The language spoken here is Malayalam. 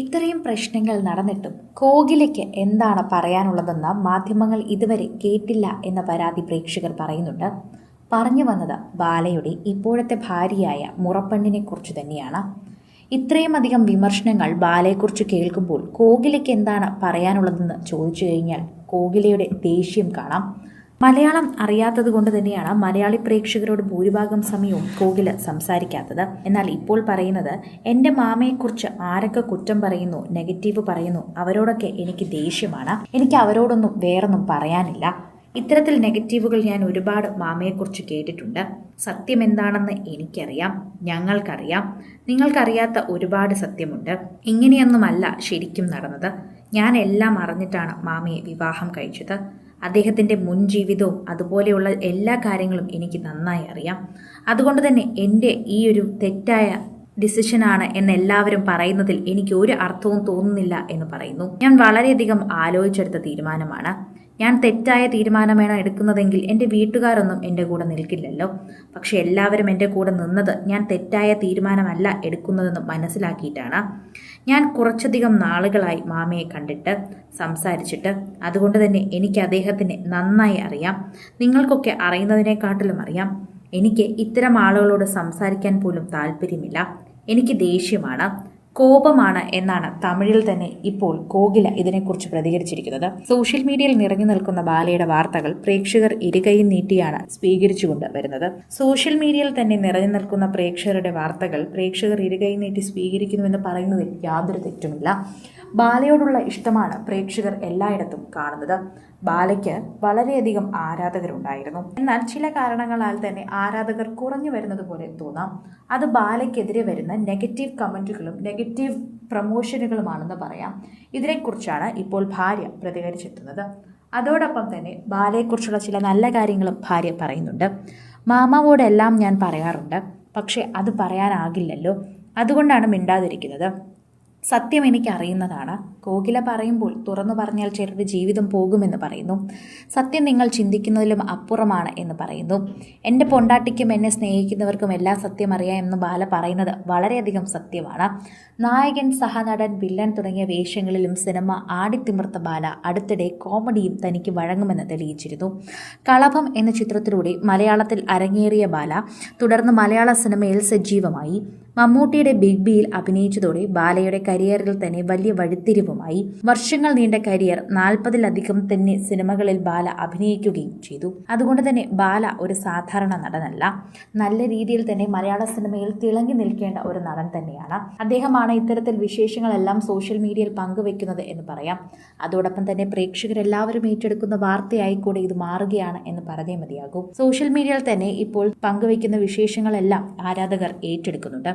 ഇത്രയും പ്രശ്നങ്ങൾ നടന്നിട്ടും കോകിലയ്ക്ക് എന്താണ് പറയാനുള്ളതെന്ന് മാധ്യമങ്ങൾ ഇതുവരെ കേട്ടില്ല എന്ന പരാതി പ്രേക്ഷകർ പറയുന്നുണ്ട്. പറഞ്ഞു വന്നത് ബാലയുടെ ഇപ്പോഴത്തെ ഭാര്യയായ മുറപ്പണ്ണിനെ കുറിച്ച് തന്നെയാണ്. ഇത്രയും അധികം വിമർശനങ്ങൾ ബാലയെക്കുറിച്ച് കേൾക്കുമ്പോൾ കോകിലയ്ക്ക് എന്താണ് പറയാനുള്ളതെന്ന് ചോദിച്ചു കഴിഞ്ഞാൽ കോകിലയുടെ ദേഷ്യം കാണാം. മലയാളം അറിയാത്തത് കൊണ്ട് തന്നെയാണ് മലയാളി പ്രേക്ഷകരോട് ഭൂരിഭാഗം സമയവും കോകില സംസാരിക്കാത്തത്. എന്നാൽ ഇപ്പോൾ പറയുന്നത് എന്റെ മാമയെക്കുറിച്ച് ആരൊക്കെ കുറ്റം പറയുന്നു നെഗറ്റീവ് പറയുന്നു അവരോടൊക്കെ എനിക്ക് ദേഷ്യമാണ്. എനിക്ക് അവരോടൊന്നും വേറൊന്നും പറയാനില്ല. ഇത്തരത്തിൽ നെഗറ്റീവുകൾ ഞാൻ ഒരുപാട് മാമയെക്കുറിച്ച് കേട്ടിട്ടുണ്ട്. സത്യം എന്താണെന്ന് എനിക്കറിയാം. ഞങ്ങൾക്കറിയാം. നിങ്ങൾക്കറിയാത്ത ഒരുപാട് സത്യമുണ്ട്. ഇങ്ങനെയൊന്നുമല്ല ശരിക്കും നടന്നത്. ഞാൻ എല്ലാം അറിഞ്ഞിട്ടാണ് മാമയെ വിവാഹം കഴിച്ചത്. അദ്ദേഹത്തിന്റെ മുൻ ജീവിതവും അതുപോലെയുള്ള എല്ലാ കാര്യങ്ങളും എനിക്ക് നന്നായി അറിയാം. അതുകൊണ്ട് തന്നെ എന്റെ ഈ ഒരു തെറ്റായ ഡിസിഷനാണ് എന്ന് എല്ലാവരും പറയുന്നതിൽ എനിക്ക് ഒരു അർത്ഥവും തോന്നുന്നില്ല എന്ന് പറയുന്നു. ഞാൻ വളരെയധികം ആലോചിച്ചെടുത്ത തീരുമാനമാണ്. ഞാൻ തെറ്റായ തീരുമാനമാണ് എടുക്കുന്നതെങ്കിൽ എന്റെ വീട്ടുകാരൊന്നും എന്റെ കൂടെ നിൽക്കില്ലല്ലോ. പക്ഷെ എല്ലാവരും എന്റെ കൂടെ നിന്നത് ഞാൻ തെറ്റായ തീരുമാനമല്ല എടുക്കുന്നതെന്ന് മനസ്സിലാക്കിയിട്ടാണ്. ഞാൻ കുറച്ചധികം നാളുകളായി മാമയെ കണ്ടിട്ട് സംസാരിച്ചിട്ട് അതുകൊണ്ട് തന്നെ എനിക്ക് അദ്ദേഹത്തിനെ നന്നായി അറിയാം. നിങ്ങൾക്കൊക്കെ അറിയുന്നതിനെക്കാട്ടിലും അറിയാം. എനിക്ക് ഇത്തരം ആളുകളോട് സംസാരിക്കാൻ പോലും താല്പര്യമില്ല. എനിക്ക് ദേഷ്യമാണ് കോപമാണ് എന്നാണ് തമിഴിൽ തന്നെ ഇപ്പോൾ കോകില ഇതിനെക്കുറിച്ച് പ്രതികരിച്ചിരിക്കുന്നത്. സോഷ്യൽ മീഡിയയിൽ നിറഞ്ഞു നിൽക്കുന്ന ബാലയുടെ വാർത്തകൾ പ്രേക്ഷകർ ഇരുകയും നീട്ടിയാണ് സ്വീകരിച്ചുകൊണ്ട് വരുന്നത്. സോഷ്യൽ മീഡിയയിൽ തന്നെ നിറഞ്ഞു നിൽക്കുന്ന പ്രേക്ഷകരുടെ വാർത്തകൾ പ്രേക്ഷകർ ഇരുകൈ നീട്ടി സ്വീകരിക്കുന്നുവെന്ന് പറയുന്നതിൽ യാതൊരു തെറ്റുമില്ല. ബാലയോടുള്ള ഇഷ്ടമാണ് പ്രേക്ഷകർ എല്ലായിടത്തും കാണുന്നത്. ബാലയ്ക്ക് വളരെയധികം ആരാധകരുണ്ടായിരുന്നു. എന്നാൽ ചില കാരണങ്ങളാൽ തന്നെ ആരാധകർ കുറഞ്ഞു വരുന്നത് പോലെ തോന്നാം. അത് ബാലയ്ക്കെതിരെ വരുന്ന നെഗറ്റീവ് കമന്റുകളും നെഗറ്റീവ് പ്രമോഷനുകളുമാണെന്ന് പറയാം. ഇതിനെക്കുറിച്ചാണ് ഇപ്പോൾ ഭാര്യ പ്രതികരിച്ചെത്തുന്നത് അതോടൊപ്പം തന്നെ ബാലയെക്കുറിച്ചുള്ള ചില നല്ല കാര്യങ്ങളും ഭാര്യ പറയുന്നുണ്ട്. മാമാവോടെല്ലാം ഞാൻ പറയാറുണ്ട്. പക്ഷേ അത് പറയാനാകില്ലല്ലോ. അതുകൊണ്ടാണ് മിണ്ടാതിരിക്കുന്നത്. സത്യം എനിക്കറിയുന്നതാണ്. കോകില പറയുമ്പോൾ തുറന്നു പറഞ്ഞാൽ ചിലരുടെ ജീവിതം പോകുമെന്ന് പറയുന്നു. സത്യം നിങ്ങൾ ചിന്തിക്കുന്നതിലും അപ്പുറമാണ് എന്ന് പറയുന്നു. എന്റെ പൊണ്ടാട്ടിക്കും എന്നെ സ്നേഹിക്കുന്നവർക്കും എല്ലാം സത്യം അറിയാം എന്ന് ബാല പറയുന്നത് വളരെയധികം സത്യമാണ്. നായകൻ സഹനടൻ വില്ലൻ തുടങ്ങിയ വേഷങ്ങളിലും സിനിമ ആടിത്തിമിർത്ത ബാല അടുത്തിടെ കോമഡിയും തനിക്ക് വഴങ്ങുമെന്ന് തെളിയിച്ചിരുന്നു. കളഭം എന്ന ചിത്രത്തിലൂടെ മലയാളത്തിൽ അരങ്ങേറിയ ബാല തുടർന്ന് മലയാള സിനിമയിൽ സജീവമായി. മമ്മൂട്ടിയുടെ ബിഗ് ബിയിൽ അഭിനയിച്ചതോടെ ബാലയുടെ കരിയറിൽ തന്നെ വലിയ വഴിത്തിരിവുമായി. വർഷങ്ങൾ നീണ്ട കരിയർ നാൽപ്പതിലധികം തന്നെ സിനിമകളിൽ ബാല അഭിനയിക്കുകയും ചെയ്തു. അതുകൊണ്ട് തന്നെ ബാല ഒരു സാധാരണ നടനല്ല. നല്ല രീതിയിൽ തന്നെ മലയാള സിനിമയിൽ തിളങ്ങി നിൽക്കേണ്ട ഒരു നടൻ തന്നെയാണ്. അദ്ദേഹമാണ് ഇത്തരത്തിൽ വിശേഷങ്ങളെല്ലാം സോഷ്യൽ മീഡിയയിൽ പങ്കുവെക്കുന്നത് എന്ന് പറയാം. അതോടൊപ്പം തന്നെ പ്രേക്ഷകരെല്ലാവരും ഏറ്റെടുക്കുന്ന വാർത്തയായി കൂടെ ഇത് മാറുകയാണ് എന്ന് പറഞ്ഞേ മതിയാകും. സോഷ്യൽ മീഡിയയിൽ തന്നെ ഇപ്പോൾ പങ്കുവയ്ക്കുന്ന വിശേഷങ്ങളെല്ലാം ആരാധകർ ഏറ്റെടുക്കുന്നുണ്ട്.